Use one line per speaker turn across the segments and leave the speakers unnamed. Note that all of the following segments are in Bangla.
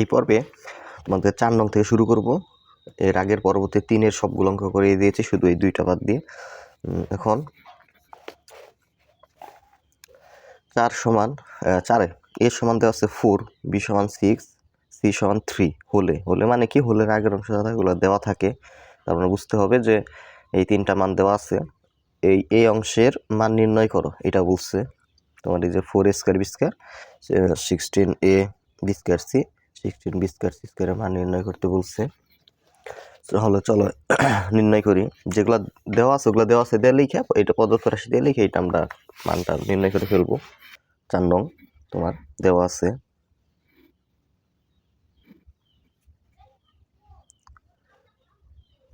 এই পর্বে তোমাদের চার নং থেকে শুরু করব। এর আগের পরবর্তী তিনের সবগুলো অঙ্ক করে দিয়েছি, শুধু এই দুইটা বাদ দিয়ে। এখন চার সমান চারে। এ সমান দেওয়া আছে ফোর, বি সমান সিক্স, সি সমান থ্রি, হলে। হলে মানে কি? হোলের আগের অংশ এগুলো দেওয়া থাকে। তার মানে বুঝতে হবে যে এই তিনটা মান দেওয়া আছে। এই এই অংশের মান নির্ণয় করো, এটা বলছে তোমার এই যে four square B square sixteen A B square C. Sixteen B square মান নির্ণয় করতে বলছে। তাহলে চলো, নির্ণয় করি। যেগুলো দেওয়া আছে, ওগুলো দেওয়া আছে, দিয়ে লিখে, এটা পদত্ব রাশি দিয়ে লিখে, এটা আমরা মানটা নির্ণয় করে ফেলব। চার নং, তোমার দেওয়া আছে।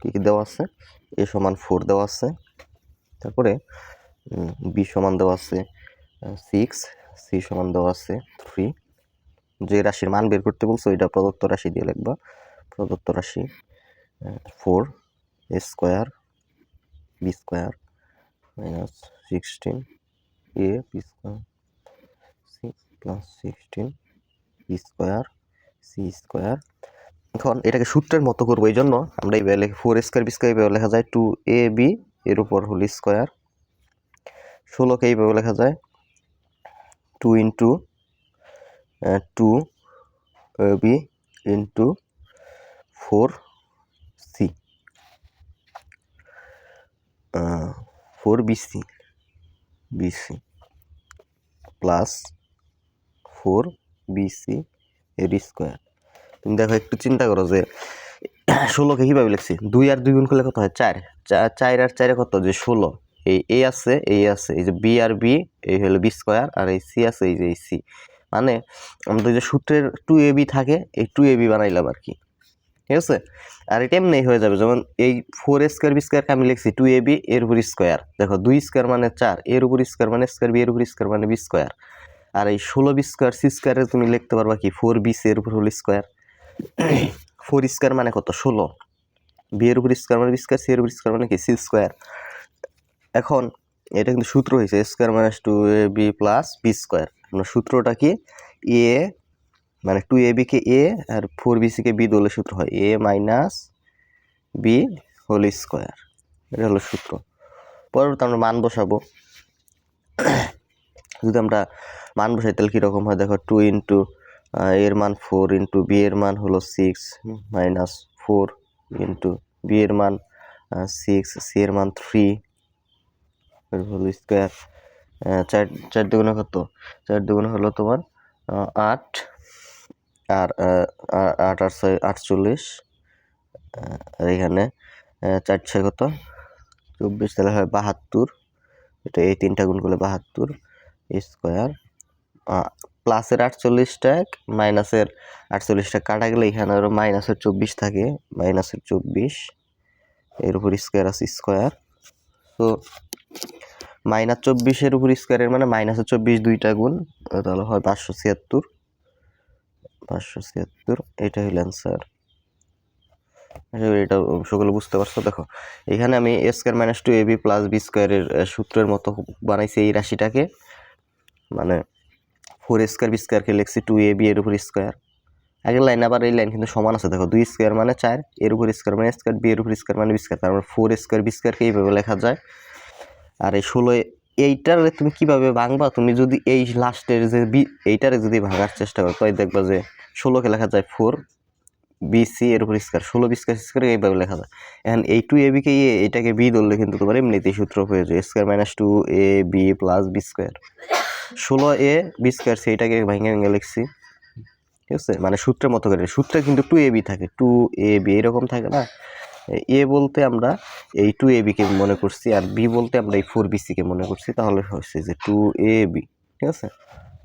কি কি দেওয়া আছে? এ সমান ফোর দেওয়া আছে। তারপরে বি সমান দেওয়া আছে সিক্স সি সমান দেওয়া আছে থ্রি যে রাশির মান বের করতে বলছো, এটা প্রদত্ত রাশি দিয়ে লিখবা। প্রদত্ত রাশি four A square B square minus sixteen A B square plus sixteen B square C square এখন এটাকে সূত্রের মতো করব, এই জন্য আমরা এইভাবে লেখি ফোর স্কোয়ার বি স্কোয়ার এইভাবে লেখা যায় টু এ বি এর উপর হোল স্কোয়ার ষোলোকে এইভাবে লেখা যায় two into two B into four C. Four BC BC plus four BC এর স্কোয়ার। তুমি দেখো, একটু চিন্তা করো যে ষোলোকে কীভাবে লিখছি? দুই আর দুই গুণ করলে কত হয়? চার। চার আর চারে কত? যে ষোলো। এই এ আছে, এই আছে, এই যে বি আর বি, এই হলো বি স্কোয়ার, আর এই সি আছে, এই যে এই সি। মানে আমাদের যে সূত্রের টু এ বি থাকে, এই টু এ বি বানাইলাম আর কি। ঠিক আছে? আর এটা এমনি হয়ে যাবে, যেমন এই ফোর স্কোয়ার বি স্কোয়ারকে আমি লিখছি টু এ বি এর উপর স্কোয়ার দেখো, দুই স্কোয়ার মানে চার, এর উপর স্কোয়ার মানে স্কোয়ার বি এর উপর স্কোয়ার মানে বি স্কোয়ার আর এই ষোলো বি স্কোয়ার সি স্কোয়ারে তুমি লিখতে পারবা কি ফোর বি সি এর উপর হল স্কোয়ার ফোর স্কোয়ার মানে কত? ষোলো। বি এর উপর স্কোয়ার মানে বি স্কোয়ার সি এর উপর স্কোয়ার মানে কি? সি স্কোয়ার এখন, এটা কিন্তু সূত্র হয়েছে square minus two A B plus B square সূত্রটা কি? এ মানে টু এ বিকে এ আর ফোর বি সিকে বি দলের সূত্র হয়। A minus B whole square এটা হলো সূত্র। পরবর্তী আমরা মান বসাবো। যদি আমরা মান বসাই, তাহলে কীরকম হয়? দেখো টু ইন্টু এর মান ফোর ইন্টু বি এর মান হলো six minus four into B এর মান সিক্স সি এর মান থ্রি হলো স্কোয়ার চার চার দুগুণে কত? চার দুগুণে হলো তোমার আট, আর আট আট ছয়, আটচল্লিশ। আর এখানে চার ছয় কত? চব্বিশ, তাহলে হয় বাহাত্তর। এটা এই তিনটা গুণ করলে বাহাত্তর স্কোয়ার। প্লাসের আটচল্লিশটা এক, মাইনাসের আটচল্লিশটা কাটা গেলে এখানে আরও মাইনাসের চব্বিশ থাকে। মাইনাসের চব্বিশ, এর উপর স্কোয়ার আছে স্কোয়ার। তো মাইনাস চব্বিশের উপর স্কোয়ারের মানে মাইনাসের চব্বিশ দুইটা গুণ তাহলে হয় পাঁচশো ছিয়াত্তর। পাঁচশো ছিয়াত্তর এটা হইল অ্যান্সার এটা সকলে বুঝতে পারছ। দেখো, এখানে আমি A square minus two A B plus B স্কোয়ারের সূত্রের মতো বানাইছি এই রাশিটাকে। মানে ফোর স্কোয়ার বি স্কোয়ারকে লিখছি টু এ বি এর উপর স্কোয়ার আগের লাইন আবার এই লাইন কিন্তু সমান আছে। দেখো, দুই স্কোয়ার মানে চার, এর উপর স্কোয়ার মানে স্কোয়ার বি এর উপর স্কোয়ার মানে বি স্কোয়ার তার ফোর স্কোয়ার বি স্কোয়ারকে এইভাবে লেখা যায়। আর এই ষোলো এইটার তুমি কীভাবে ভাঙবা? তুমি যদি এই লাস্টের যে বি, এইটারে যদি ভাঙার চেষ্টা করো তাই দেখবা যে ষোলোকে লেখা যায় ফোর বিসি এর উপর স্কোয়ার ষোলো বি স্কোয়ার স্কোয়ার এইভাবে লেখা যায়। এখন এই টু এ বিকে এ এটাকে বি ধরলে কিন্তু তোমার এমনিতেই সূত্র হয়ে যায়। Square minus two A B plus B square ষোলো এ বি স্কোয়ার সি এটাকে ভেঙে ভেঙে লিখছি। ঠিক আছে? মানে সূত্রের মতো করে। সূত্রে কিন্তু টু এ বি থাকে। টু এ বি এরকম থাকে না? এ বলতে আমরা এই টু এ বিকে মনে করছি আর বি বলতে আমরা এই ফোর বিসিকে মনে করছি, তাহলে হচ্ছে যে টু এ বি ঠিক আছে?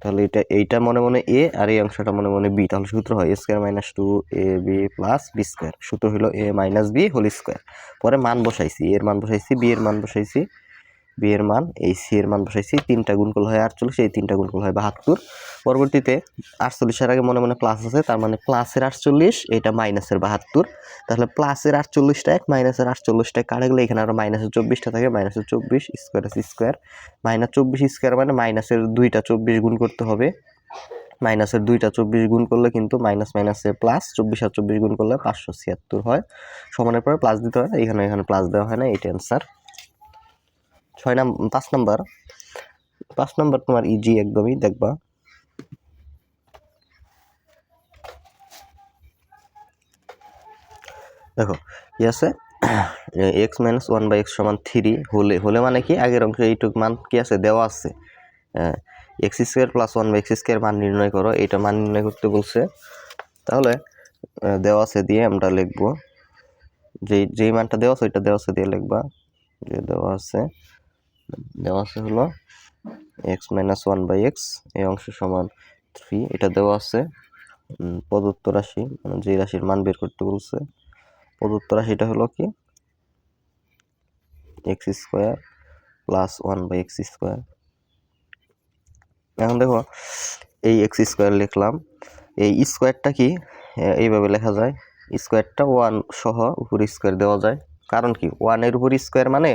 তাহলে এটা, এইটা মনে মনে এ আর এই অংশটা মনে মনে বি তাহলে সূত্র হয় A square minus two A B plus B square সূত্র হলো A minus B whole square পরে মান বসাইছি এর মান বসাইছি বি এর মান বসাইছি বি এর মান, এই সি এর মান বসাইছি, তিনটা গুণ করলে হয় আটচল্লিশ, এই তিনটা গুণ করলে হয় বাহাত্তর। পরবর্তীতে আটচল্লিশের আগে মনে মনে প্লাস আছে, তার মানে প্লাসের আটচল্লিশ, এটা মাইনাসের বাহাত্তর। তাহলে প্লাসের আটচল্লিশটা এক মাইনাসের আটচল্লিশটা কাটা গেলে এখানে আরও মাইনাসের চব্বিশটা থাকে মাইনাসের চব্বিশ স্কোয়ার আছে স্কোয়ার মাইনাস চব্বিশ স্কোয়ার মানে মাইনাসের দুইটা চব্বিশ গুণ করতে হবে। মাইনাসের দুইটা চব্বিশ গুণ করলে কিন্তু মাইনাস মাইনাসে প্লাস চব্বিশ আর চব্বিশ গুণ করলে পাঁচশো ছিয়াত্তর হয়। সমানের পরে প্লাস দিতে হয় না, এখানে এখানে প্লাস দেওয়া হয় না এইটা অ্যান্সার ছয় নাম, পাঁচ নাম্বার। পাঁচ নাম্বার তোমার ইজি একদমই, দেখবা। দেখো, কি আছে? X minus one by X সমান থ্রি হলে হলে মানে কি? আগের অংশ এইটুক মান কি আছে? দেওয়া আছে। X square plus one by X square মান নির্ণয় করো, এইটা মান নির্ণয় করতে বলছে। তাহলে দেওয়া আছে দিয়ে আমরা লিখব। যেই যেই মানটা দেওয়া আছে, ওইটা দেওয়া আছে দিয়ে লিখবা। যে দেওয়া আছে দেওয়া আছে হলো X minus one by X এই অংশ সমান থ্রি এটা দেওয়া আছে প্রদত্ত রাশি মানে যে রাশির মান বের করতে বলছে, প্রদত্ত রাশিটা হলো কি? X square plus one by X square এখন দেখো, এই এক্স স্কোয়ার লিখলাম, এই স্কোয়ারটা কি? এইভাবে লেখা যায় স্কোয়ারটা ওয়ান সহ উপর স্কোয়ার দেওয়া যায়। কারণ কি? ওয়ানের উপর স্কোয়ার মানে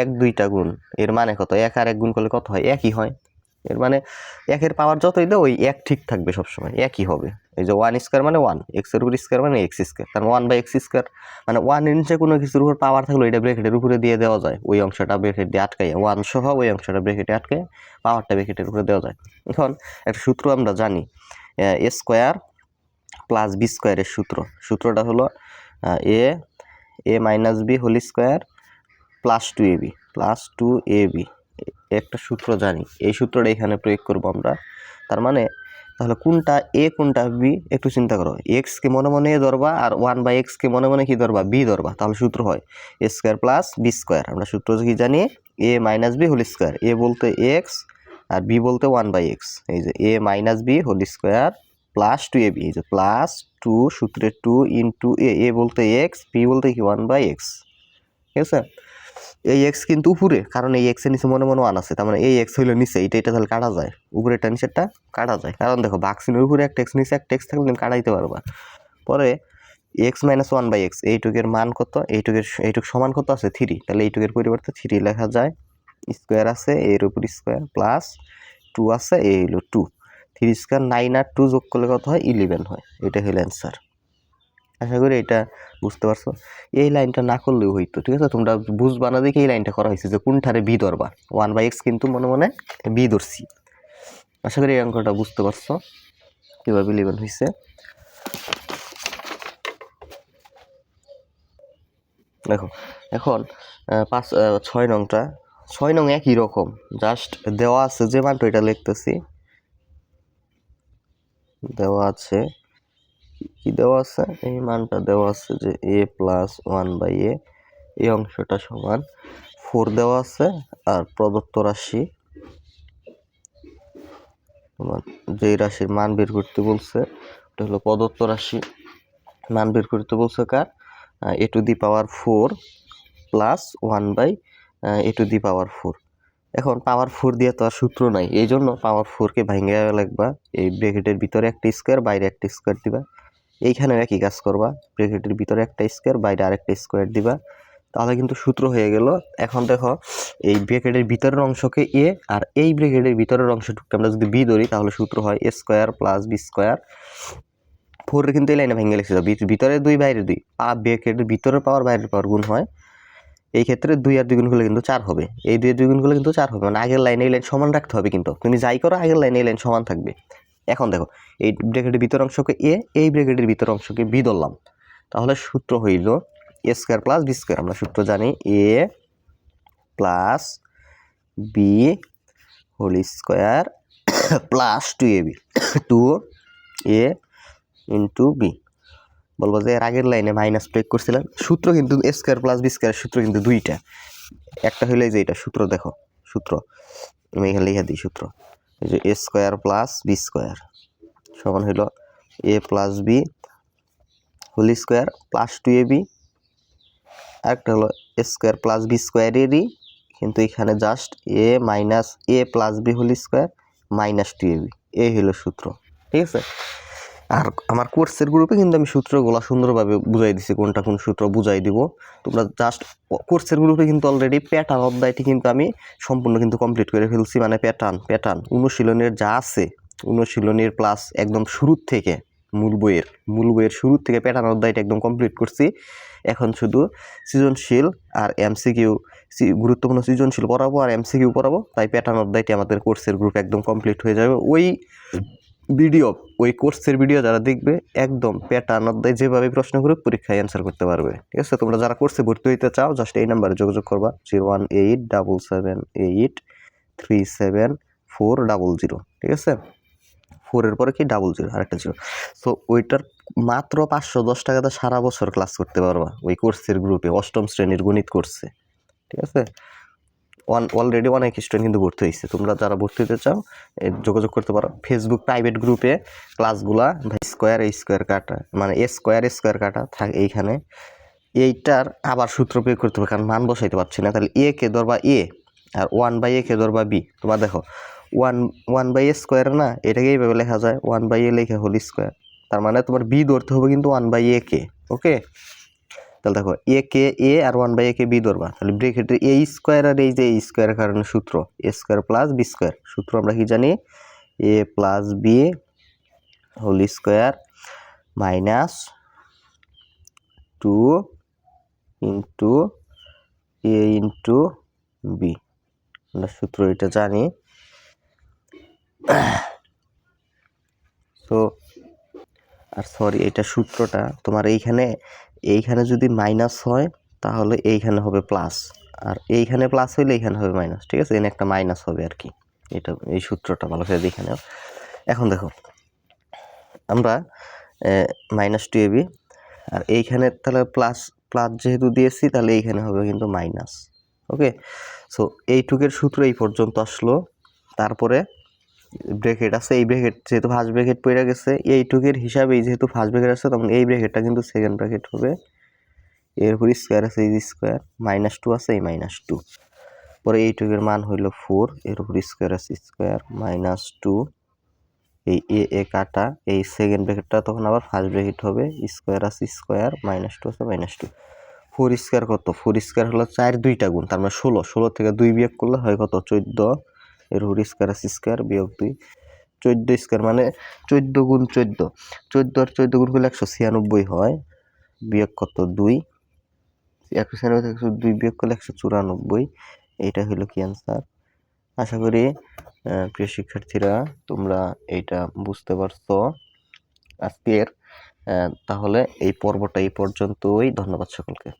এক, দুইটা গুণ। এর মানে কত? এক আর এক গুণ করলে কত হয়? একই হয়। এর মানে একের পাওয়ার যতই দেয় ওই এক ঠিক থাকবে সবসময়। একই হবে। এই যে ওয়ান স্কোয়ার মানে ওয়ান এক্সের উপর স্কোয়ার মানে এক্স স্কোয়ার কারণ ওয়ান বাই এক্স স্কোয়ার মানে ওয়ানের নিচে কোনো কিছুর উপর পাওয়ার থাকলে এটা ব্রেকেটের উপরে দিয়ে দেওয়া যায়। ওই অংশটা ব্রেকেট দিয়ে আটকাইয়া ওয়ান সহ ওই অংশটা ব্রেকেটে আটকে পাওয়ারটা ব্রেকেটের উপরে দেওয়া যায়। এখন একটা সূত্র আমরা জানি এ স্কোয়ার প্লাস বি স্কোয়ারের সূত্র। সূত্রটা হলো A A minus B whole square plus two A B plus two A B একটা সূত্র জানি, এই সূত্রটা এখানে প্রয়োগ করব আমরা। তার মানে তাহলে কোনটা এ কোনটা বি একটু চিন্তা করো। এক্সকে মনে মনে এ ধরবা আর ওয়ান বাই এক্সকে মনে মনে কি ধরবা? বি ধরবা, তাহলে সূত্র হয় A square plus B square আমরা সূত্র কি জানি? A minus B whole square A বলতে এক্স আর বি বলতে ওয়ান বাই এক্স এই যে A minus B whole square plus two A B এই যে প্লাস টু সূত্রে টু ইন্টু এ এ বলতে এক্স বি বলতে কি? ওয়ান বাই এক্স ঠিক আছে? এই এক্স কিন্তু উপরে, কারণ এই এক্সের নিচে মনে মনে ওয়ান আছে। তার মানে এই এক্স হইল নিচে এটা এটা তাহলে কাটা যায়। উপরেরটা, নিচেরটা কাটা যায়। কারণ দেখো বাক্সিনের উপরে একটা এক্স নিচে একটা এক্স থাকলে তুমি কাটাইতে পারবা। পরে X minus one by X এইটুকের মান কত? এইটুকের এইটুক সমান কত আছে? থ্রি তাহলে এইটুকের পরিবর্তে থ্রি লেখা যায়। স্কোয়ার আছে, এর উপর স্কোয়ার প্লাস টু আছে, এই হলো টু থ্রি স্কোয়ার নাইন আর টু যোগ করলে কত হয়? ইলেভেন হয়। এটা হলো অ্যান্সার আশা করি এটা বুঝতে পারছ। এই লাইনটা না করলেও হইতো, ঠিক আছে? তোমরা বুঝবা না দেখে এই লাইনটা করা হয়েছে যে কোনঠারে বি ধরবা। ওয়ান বাই এক্স কিন্তু মনে মনে বি ধরছি। আশা করি এই অঙ্কটা বুঝতে পারছ। কীভাবে ইলেভেন হয়েছে দেখো, এখন পাঁচ ছয় নংটা। ছয় নং একই রকম। জাস্ট দেওয়া আছে যে মানটা এটা লিখতেছি। দেওয়া আছে। কি দেওয়া আছে? এই মানটা দেওয়া আছে যে A plus one by A এই অংশটা সমান ফোর দেওয়া আছে আর প্রদত্ত রাশি যেই রাশির মান বের করতে বলছে, ওটা হলো প্রদত্ত রাশি। মান বের করতে বলছে কার? A to the power four plus one by A to the power four এখন পাওয়ার ফোর দিয়ে তো আর সূত্র নাই। এই জন্য পাওয়ার ফোরকে ভাঙে লাগবা। এই ব্রেকেটের ভিতরে একটা স্কোয়ার বাইরে একটা স্কোয়ার দিবা। এইখানেও একই কাজ করবা। ব্রেকেটের ভিতরে একটা স্কোয়ার বাইরে আরেকটা স্কোয়ার দিবা। তাহলে কিন্তু সূত্র হয়ে গেল। এখন দেখো, এই ব্রেকেটের ভিতরের অংশকে এ আর এই ব্রেকেটের ভিতরের অংশটুকু আমরা যদি বি ধরি, তাহলে সূত্র হয় A square plus B square four কিন্তু এই লাইনে ভেঙে লিখছে। ভিতরে দুই, বাইরে দুই। পা ব্রেকেটের ভিতরের পাওয়ার বাইরের পাওয়ার গুণ হয় এই ক্ষেত্রে দুই আর দুই করলে কিন্তু চার হবে। এই দুই আর দুই কিন্তু চার হবে। মানে আগের লাইনে এই লাইন সমান রাখতে হবে কিন্তু। তুমি যাই করো, আগের লাইনে এই লাইন সমান থাকবে। এখন দেখো, এই ব্রেকেটের ভিতর অংশকে এ এই ব্রেকেটের ভিতর অংশকে বি ধরলাম। তাহলে সূত্র হইল A square plus B square আমরা সূত্র জানি A plus B whole square plus two A B two A into B বলব যে এর আগের লাইনে মাইনাস প্রয়োগ করছিলেন সূত্র কিন্তু A square plus B square সূত্র কিন্তু দুইটা। একটা হইলে যে এটা, সূত্র দেখো, সূত্র। আমি এখানে লিখে দিই সূত্র। এই যে A square plus B square সমান হইল A plus B whole square plus two A B আরেকটা হলো এ স্কোয়ার প্লাস বি স্কোয়ারেরই কিন্তু এখানে just A minus A plus B whole square minus two A B এই হলো সূত্র। ঠিক আছে? আর আমার কোর্সের গ্রুপে কিন্তু আমি সূত্রগুলো সুন্দরভাবে বুঝাই দিছি, কোনটা কোন সূত্র বুঝাই দিব। তোমরা জাস্ট কোর্সের গ্রুপে কিন্তু অলরেডি প্যাটার্ন অধ্যায়টি কিন্তু আমি সম্পূর্ণ কিন্তু কমপ্লিট করে ফেলছি মানে প্যাটার্ন প্যাটার্ন অনুশীলনের যা আছে, অনুশীলনের প্লাস একদম শুরুর থেকে, মূল বইয়ের মূল বইয়ের শুরুর থেকে প্যাটার্ন অধ্যায়টা একদম কমপ্লিট করছি। এখন শুধু সৃজনশীল আর এমসিকিউ গুরুত্বপূর্ণ সৃজনশীল পড়াবো আর এমসিকিউ পড়াবো, তাই প্যাটার্ন অধ্যায়টি আমাদের কোর্সের গ্রুপ একদম কমপ্লিট হয়ে যাবে। ওই ভিডিও, ওই কোর্সের ভিডিও যারা দেখবে, একদম প্যাটার্ন অধ্যায় যেভাবে প্রশ্ন করে পরীক্ষায় অ্যান্সার করতে পারবে। ঠিক আছে? তোমরা যারা কোর্সে ভর্তি হইতে চাও জাস্ট এই নাম্বারে যোগাযোগ করবা zero one eight double seven eight three seven four double zero ঠিক আছে? ফোরের পরে কি? ডাবল জিরো আরেকটা জিরো সো ওইটার মাত্র পাঁচশো দশ টাকাতে সারা বছর ক্লাস করতে পারবা, ওই কোর্সের গ্রুপে অষ্টম শ্রেণির গণিত কোর্সে। ঠিক আছে? ওয়ান অলরেডি অনেক স্টুডেন্ট কিন্তু ভর্তি হয়েছে। তোমরা যারা ভর্তি হতে চাও যোগাযোগ করতে পারো। ফেসবুক প্রাইভেট গ্রুপে ক্লাসগুলা স্কোয়ার স্কোয়ার কাটা মানে এ স্কোয়ার স্কোয়ার কাটা থাকে এইখানে। এইটার আবার সূত্র প্রয়োগ করতে হবে, কারণ মান বসাইতে পারছি না। তাহলে এ কে ধরবা এ আর ওয়ান বাই এ কে ধরবা বি তোমার দেখো one one by A square না, এটাকে এইভাবে লেখা যায় ওয়ান বাই এ লেখা হোল স্কোয়ার তার মানে তোমার বি ধরতে হবে কিন্তু one by A K okay তাহলে দেখো এ কে এ আর ওয়ান বাই এ কে বি ধরবা। তাহলে ব্রেকেটের এ স্কোয়ার আর এই যে এই স্কোয়ারের কারণে সূত্র A square plus B square সূত্র আমরা কি জানি? A plus B whole square minus two into A into B আমরা সূত্র এটা জানি। তো আর সরি এটা সূত্রটা তোমার এইখানে এইখানে যদি মাইনাস হয়, তাহলে এইখানে হবে প্লাস আর এইখানে প্লাস হইলে এইখানে হবে মাইনাস ঠিক আছে? এখানে একটা মাইনাস হবে আর কি। এটা, এই সূত্রটা ভালো করে দেখে নাও। এখন দেখো, আমরা মাইনাস টু এবি আর এইখানে তাহলে প্লাস প্লাস যেহেতু দিয়েছি, তাহলে এইখানে হবে কিন্তু মাইনাস ওকে সো এইটুকের সূত্র এই পর্যন্ত আসলো। তারপরে ব্রেকেট আছে, এই ব্রেকেট যেহেতু ফার্স্ট ব্রেকেট পড়ে গেছে, এইটুকের হিসাবে যেহেতু ফার্স্ট ব্রেকেট আছে, তখন এই ব্রেকেটটা কিন্তু সেকেন্ড ব্রেকেট হবে। এর উপর স্কোয়ার আছে, এই স্কোয়ার মাইনাস টু আছে, এই মাইনাস টু পরে এইটুকের মান হইল ফোর এর উপর স্কোয়ার আছে স্কোয়ার মাইনাস টু এই এ এ কাটা, এই সেকেন্ড ব্রেকেটটা তখন আবার ফার্স্ট ব্রেকেট হবে স্কোয়ার আছে স্কোয়ার মাইনাস টু আছে মাইনাস টু ফোর স্কোয়ার কত? ফোর স্কোয়ার হলো চার, দুইটা গুণ, তার মানে ষোলো। ষোলো থেকে দুই বিয়োগ করলে হয় কত? চোদ্দ। এর উপর স্কোয়ার আছে স্কোয়ার বিয়োগ দুই। চোদ্দ স্কোয়ার মানে চোদ্দ গুণ চোদ্দ। চোদ্দ আর চোদ্দ গুণ করলে একশো ছিয়ানব্বই হয়। বিয়োগ কত? দুই। একশো ছিয়ানব্বই একশো দুই বিয়োগ করলে একশো চুরানব্বই। এইটা হলো কি অ্যান্সার আশা করি প্রিয় শিক্ষার্থীরা, তোমরা এইটা বুঝতে পারছ আজকের। তাহলে এই পর্বটা এই পর্যন্তই। ধন্যবাদ সকলকে।